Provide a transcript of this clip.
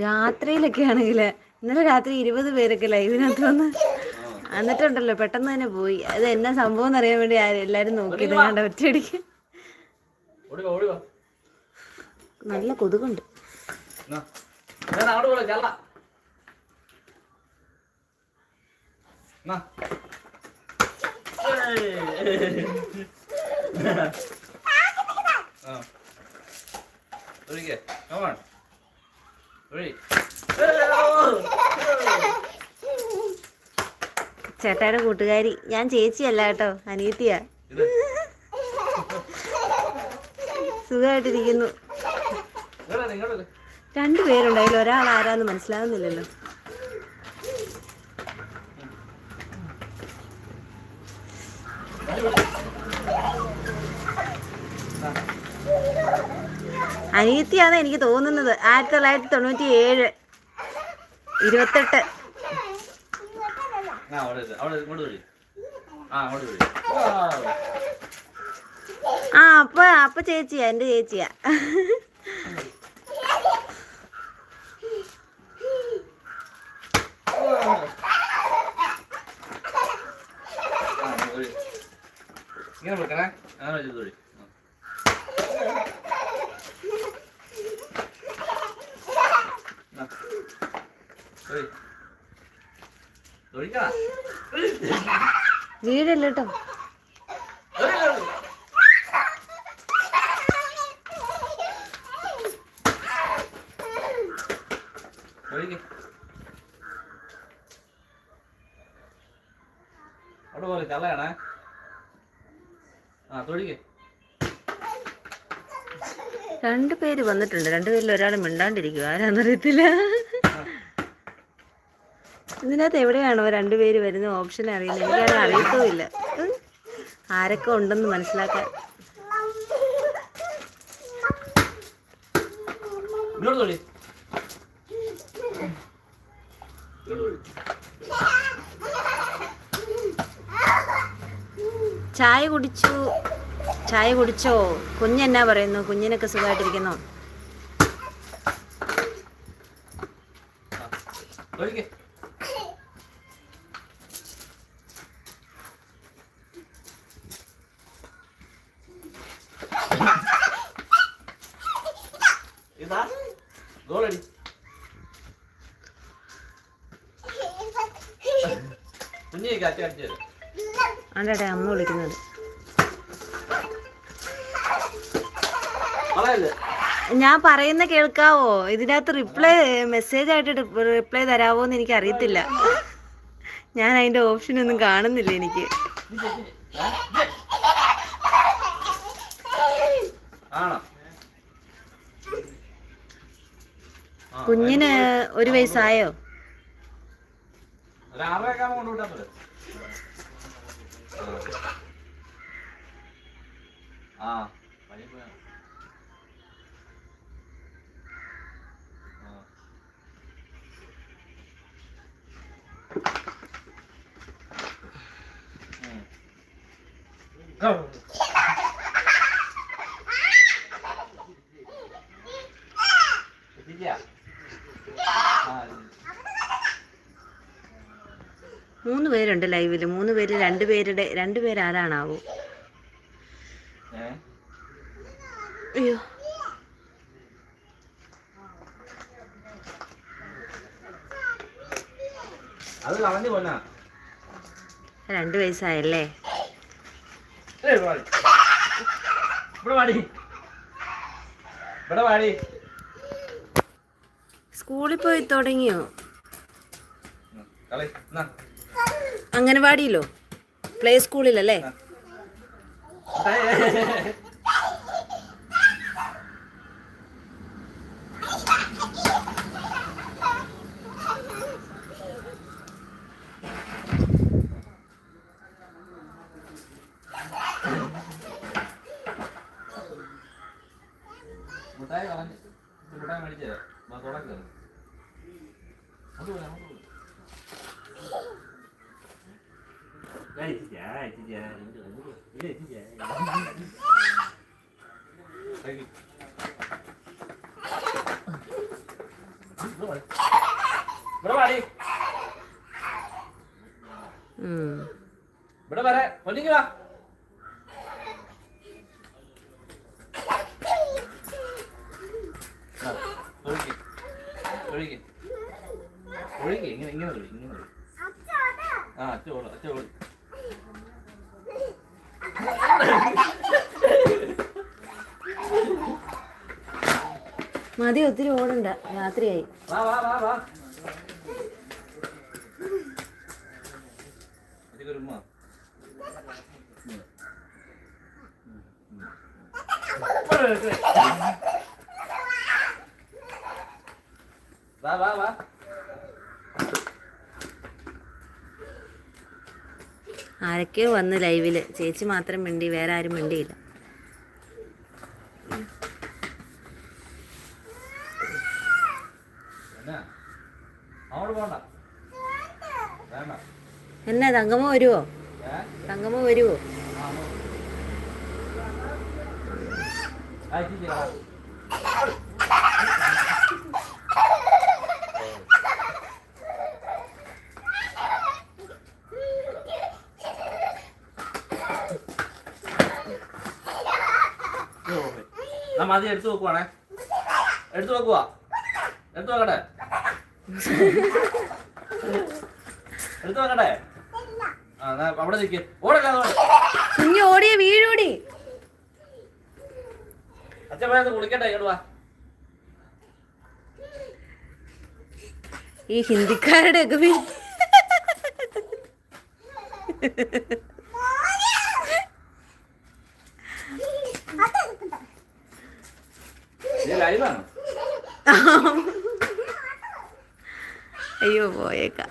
രാത്രിയിലൊക്കെ ആണെങ്കിൽ ഇന്നലെ രാത്രി ഇരുപത് പേരൊക്കെ ലൈവിനകത്ത് വന്ന് എന്നിട്ടുണ്ടല്ലോ പെട്ടെന്ന് തന്നെ പോയി. അത് എന്നാ സംഭവം എന്നറിയാൻ വേണ്ടി എല്ലാരും നോക്കി കണ്ട ഒറ്റയടിക്ക്. നല്ല കൊതുകുണ്ട്. ഒഴിക്കേ. ഒഴി. ചേട്ടായുടെ കൂട്ടുകാരി. ഞാൻ ചേച്ചിയല്ല കേട്ടോ അനീതിയാ ഇത്. സുഖമായിട്ടിരിക്കുന്നു. രണ്ടുപേരുണ്ടായാലും ഒരാൾ ആരാന്ന് മനസ്സിലാകുന്നില്ലല്ലോ അനിയത്തിയാണ് എനിക്ക് തോന്നുന്നത് ആയിരത്തി തൊള്ളായിരത്തി തൊണ്ണൂറ്റി ഏഴ് ഇരുപത്തെട്ട്. ആ, അവിടെ ഇരു. അവിടെ ഇങ്ങോട്ട് വരൂ. ആ അങ്ങോട്ട് വരൂ. Wow. ആ അപ്പൊ അപ്പൊ ചേച്ചിയാ എന്റെ ചേച്ചിയാ ആ, ഒഴി. ഇങ്ങനെ വെക്കണേ അങ്ങനെ വെച്ച് തൊഴി തൊഴിക്കണ വീടല്ല കേട്ടോ അവിടെ പോലെ ചള്ളയാണേ ആ തൊഴിക്കേ. രണ്ടു പേര് വന്നിട്ടുണ്ട്. രണ്ടുപേരിൽ ഒരാൾ മിണ്ടാണ്ടിരിക്കുക ആരാന്നറിയത്തില്ല. ഇതിനകത്ത് എവിടെയാണോ രണ്ടുപേര് വരുന്ന ഓപ്ഷൻ അറിയുന്നത് എനിക്കാരും അറിയത്തുമില്ല. ആരൊക്കെ ഉണ്ടെന്ന് മനസ്സിലാക്കാൻ. ചായ കുടിച്ചു. ചായ കുടിച്ചോ? കുഞ്ഞെന്നാ പറയുന്നു? കുഞ്ഞിനൊക്കെ സുഖമായിട്ടിരിക്കുന്നോ? തൊഴിക്ക് ഗോളടി അടിച്ചു തരും. ആണ്ടാട്ടെ അമ്മ വിളിക്കുന്നത് ഞാൻ പറയുന്ന കേൾക്കാവോ? ഇതിനകത്ത് റിപ്ലൈ മെസ്സേജ് ആയിട്ട് റിപ്ലൈ തരാവോ എന്ന് എനിക്ക് അറിയത്തില്ല. ഞാൻ അതിന്റെ ഓപ്ഷൻ ഒന്നും കാണുന്നില്ല എനിക്ക്. കുഞ്ഞിന് ഒരു വയസ്സായോ? ഒരു ആറരയൊക്കെ ആകുമ്പോൾ കൊണ്ടുവിട്ടാൽ മതി ആ വഴി പോയാ ആ. ഉം. Go. എത്തിക്കാ? ആ, മൂന്ന് പേരുണ്ട് ലൈവിൽ മൂന്ന് പേര് രണ്ട് പേരുടെ രണ്ട് പേര് ആരാണാവോ അയ്യോ. രണ്ടു വയസ്സായല്ലേ? സ്കൂളിൽ പോയി തുടങ്ങിയോ? കളി. എന്നാ. അംഗനവാടിയിലോ? പ്ലേ സ്കൂളിലല്ലേ ഇവിടെ വാടി ഉം. ഇവിടെ വരെ ഒന്നിങ്ങി ആ, ഒഴുകി ഒഴുകി ഒഴുകി ഇങ്ങനെ ഇങ്ങനെ ഒഴുകി ഇങ്ങനെ ഒഴുകി ആ അച്ഛ ഓൾ അച്ഛ ഓൾ മതി ഒത്തിരി ഓടണ്ട. രാത്രിയായി. വാ വാ വാ വാ ഇതിക്കൊരു ഉമ്മ ഉം. ഉം. ഉം. വാ വാ വാ ആരൊക്കെയോ വന്ന് ലൈവിൽ ചേച്ചി മാത്രം മിണ്ടി വേറെ ആരും മിണ്ടിയില്ല. എന്നാ? തങ്കമ്മ വരുവോ? തങ്കമ്മ വരുവോ? ആ, അങ്ങോട്ട്. ആ, ഇച്ചിരി വാ. ഓ, പോയി. ആ മതി എടുത്തു നോക്കുവാണേ. എടുത്തു നോക്കുവാ. എടുത്തു നോക്കട്ടെ. എടുത്തു നോക്കട്ടെ. അവിടെ നിൽക്ക് ഓടല്ല കുഞ്ഞു ഓടിയ വീഴൂടി. അച്ഛൻ പോയത് കുളിക്കട്ടെ ഇങ്ങോട്ട് വാ. ഈ ഹിന്ദിക്കാരുടെ ഒക്കെ അയ്യോ പോയേക്കാം.